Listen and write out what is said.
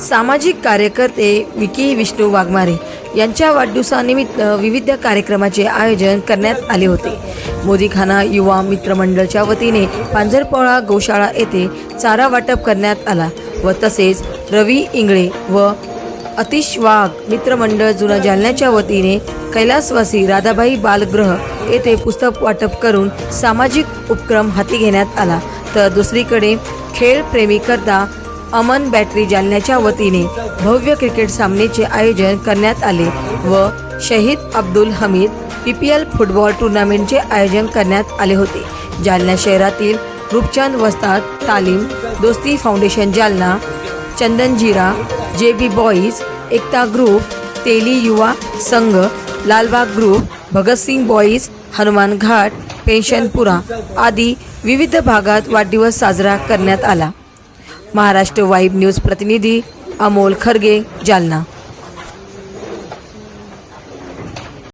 सामाजिक कार्यकर्ते विकी विष्णू वाघमारे यांच्या वाढदिवसानिमित्त विविध कार्यक्रमाचे आयोजन करण्यात आले होते. मोदीखाना युवा मित्रमंडळच्या वतीने पांझरपोळा गोशाळा येथे चारा वाटप करण्यात आला व तसेच रवी इंगळे व अतिश वाघ मित्रमंडळ जुना जालन्याच्या वतीने कैलासवासी राधाबाई बालगृह येथे पुस्तक वाटप करून सामाजिक उपक्रम हाती घेण्यात आला. तर दुसरीकडे खेळप्रेमीकरता अमन बॅटरी जालन्याच्या वतीने भव्य क्रिकेट सामन्याचे आयोजन करण्यात आले व शहीद Abdul Hamid P P L football टुर्नामेंटचे आयोजन करण्यात आले होते. जालना शहरातील रूपचंद वस्ताद तालीम दोस्ती फाउंडेशन जालना चंदनजीरा जे बी बॉईज एकता group Teli Yuva Sangh Lalbagh group Bhagatsingh boys Hanuman Ghat Pensionpura आदी विविध भागात वाढदिवस साजरा करण्यात आला. महाराष्ट्र वाईब न्यूज प्रतिनिधी अमोल खरगे जालना.